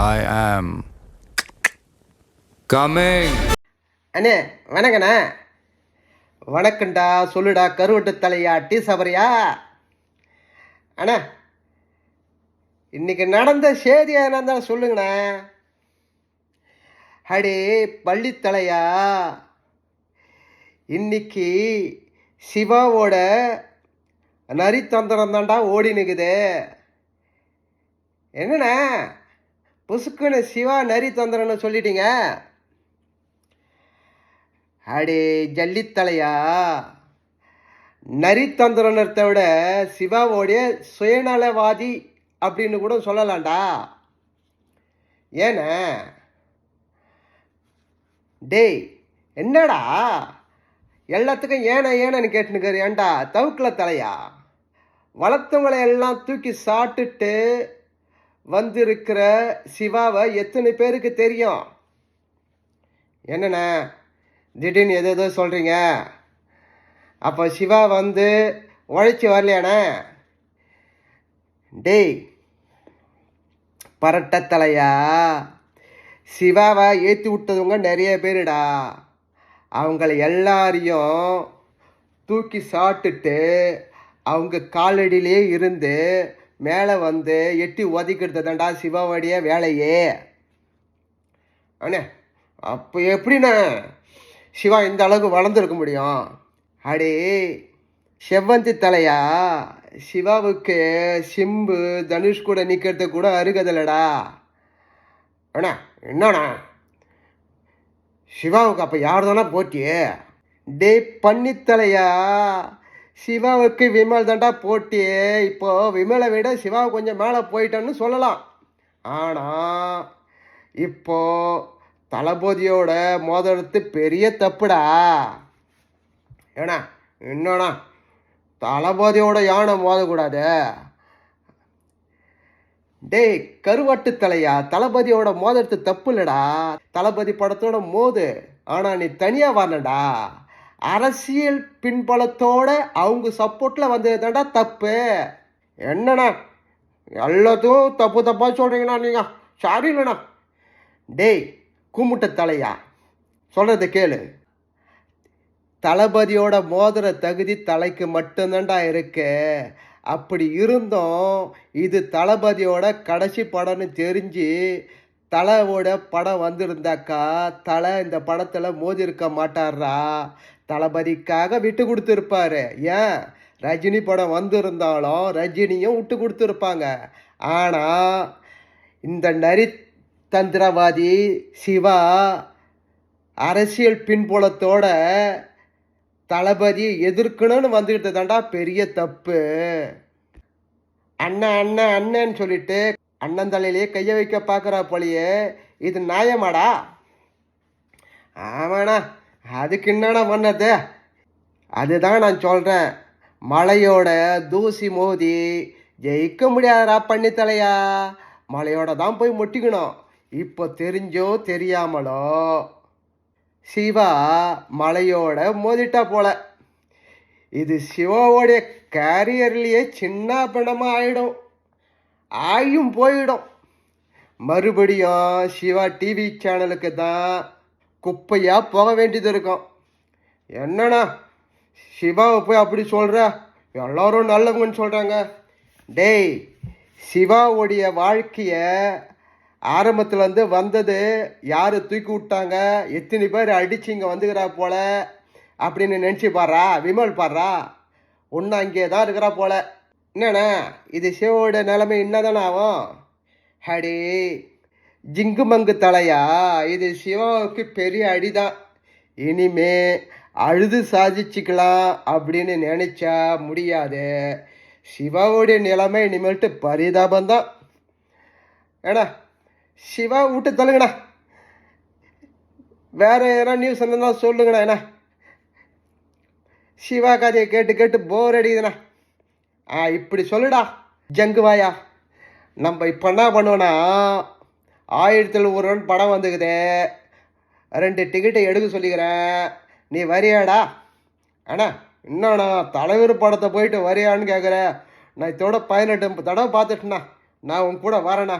ஐ ஆம் கமிங் அண்ணே வணக்கண்ணே. வணக்கம்டா சொல்லுடா கருவட்டு தலையா டீ சபரியா அண்ணா இன்னைக்கு நடந்த செய்தி எதனா இருந்தாலும் சொல்லுங்கண்ணே. அடே பள்ளித்தலையா இன்னைக்கு சிவாவோட நரித்தந்திரம் தாண்டா ஓடி நிற்குது என்னண்ணே? புசுக்குன்னு சிவா நரித்தந்திரன்னு சொல்லிட்டீங்க? அடே ஜல்லித்தலையா? நரித்தந்திரனத்தை விட சிவாவோடைய சுயநலவாதி அப்படின்னு கூட சொல்லலாம்டா. ஏன டேய் என்னடா? எல்லாத்துக்கும் ஏன ஏனன்னு கேட்டுனுக்காரு ஏண்டா தவுக்கில் தலையா? வளர்த்தவங்களை எல்லாம் தூக்கி சாப்பிட்டுட்டு வந்திருக்கிற சிவாவை எத்தனை பேருக்கு தெரியும்? என்னண்ணே? திடீர்னு எது எதோ சொல்கிறீங்க அப்போ சிவா வந்து உழைச்சி வரலையாண்ணே? டேய் பரட்டத்தலையா சிவாவை ஏற்றி விட்டவங்க நிறைய பேருடா. அவங்கள எல்லாரையும் தூக்கி சாப்பிட்டுட்டு அவங்க காலடியிலே இருந்து மேலே வந்து எட்டி ஒதுக்கிட்டு தான்டா சிவாவுடைய வேலையே. அண்ணே அப்போ எப்படிண்ணே சிவா இந்த அளவுக்கு வளர்ந்துருக்க முடியும்? அடே செவ்வந்தி தலையா? சிவாவுக்கு சிம்பு தனுஷ் கூட நிற்கிறது கூட அருகதில்லடா. அண்ணா என்னண்ணா? சிவாவுக்கு அப்போ யார் தானே போட்டி டே பண்ணித்தலையா சிவாவுக்கு விமல் தாண்டா போட்டி. இப்போ விமலை விட சிவா கொஞ்சம் மேலே போயிட்டான்னு சொல்லலாம். ஆனால் இப்போ தளபதியோட மோதிரத்து பெரிய தப்புடா. ஏண்ணா என்னண்ணா தளபதியோட யானை மோதக்கூடாது. டேய் கருவாட்டு தலையா? தளபதியோட மோதிரத்து தப்பு இல்லடா. தளபதி படத்தோட மோது. ஆனால் நீ தனியாக வரலடா. அரசியல் பின்பலத்தோட அவங்க சப்போர்ட்ல வந்ததுதான்டா தப்பு. என்னண்ணா? எல்லாத்தையும் தப்பு தப்பாக சொல்கிறீங்கண்ணா நீங்கள் சாரி டேய் கும்பிட்ட தலையா? சொல்கிறத கேளு. தளபதியோட மோதிர தகுதி தலைக்கு மட்டும்தான்டா இருக்கு. அப்படி இருந்தும் இது தளபதியோட கடைசி படம்னு தெரிஞ்சு தலையோட படம் வந்திருந்தாக்கா தலை இந்த படத்தில் மோதி இருக்க மாட்டாரா? தளபதிக்காக விட்டு கொடுத்துருப்பாரு. ஏன்? ரஜினி படம் வந்திருந்தாலும் ரஜினியும் விட்டு கொடுத்துருப்பாங்க. ஆனால் இந்த நரி தந்திரவாதி சிவா அரசியல் பின்புலத்தோட தளபதி எதிர்க்கணும்னு வந்துக்கிட்டு தாண்டா பெரிய தப்பு. அண்ணன் அண்ணன் அண்ணன்னு சொல்லிட்டு அண்ணன் தலையிலேயே கையை வைக்க பார்க்குறா போலியே. இது நியாயமாடா? ஆமாண்ணா. அதுக்கு என்னடா பண்ணது? அதுதான் நான் சொல்கிறேன் மலையோட தூசி மோதி ஜெயிக்க முடியாதரா பண்ணித்தலையா? மலையோட தான் போய் முட்டிக்கணும். இப்போ தெரிஞ்சோ தெரியாமலோ? சிவா மலையோட மோதிட்டா போல. இது சிவாவோடைய கேரியர்லேயே சின்ன பிணமாக ஆயிடும். ஆயும் போயிடும். மறுபடியும் சிவா டிவி சேனலுக்கு தான் குப்பையாக போக வேண்டியது இருக்கும். என்னண்ணா சிவாவை போய் அப்படி சொல்கிற எல்லோரும் நல்லவங்கன்னு சொல்கிறாங்க டேய் சிவாவுடைய வாழ்க்கையை ஆரம்பத்தில் வந்து வந்தது யார் தூக்கி விட்டாங்க? எத்தனை பேர் அடிச்சு இங்கே வந்துக்கிறா போல? அப்படின்னு நினச்சி பாடுறா விமல் பாடுறா. ஒன்று அங்கே தான் இருக்கிறா போல. என்னண்ணா இது சிவோட நிலைமை என்னதானே ஆகும்? அடி ஜிங்கு மங்கு தலையா? இது சிவாவுக்கு பெரிய அடிதான். இனிமே அழுது சாதிச்சுக்கலாம் அப்படின்னு நினைச்சா முடியாது. சிவாவுடைய நிலைமை இனிமேல்ட்டு பரிதாபந்தான் ஏடா சிவா விட்டு தள்ளுங்கண்ணா வேற எதனா நியூஸ் என்னன்னா சொல்லுங்கண்ணா என்ன சிவா கதையை கேட்டு கேட்டு போர் அடிக்குதுண்ணா ஆ இப்படி சொல்லுடா ஜங்குவாயா. நம்ம இப்போ என்ன பண்ணுவோன்னா ஆயிரத்தில் ஒரு ரன் படம் வந்துக்குது. ரெண்டு டிக்கெட்டை எடுக்க சொல்லிக்கிறேன். நீ வரியாடா. அண்ணா என்னண்ணா தலைவர் படத்தை போயிட்டு வரியான்னு கேட்குற நான் இதோட பதினெட்டு தடவை பார்த்துட்டுண்ணா. நான் உன் கூட வரேண்ணா.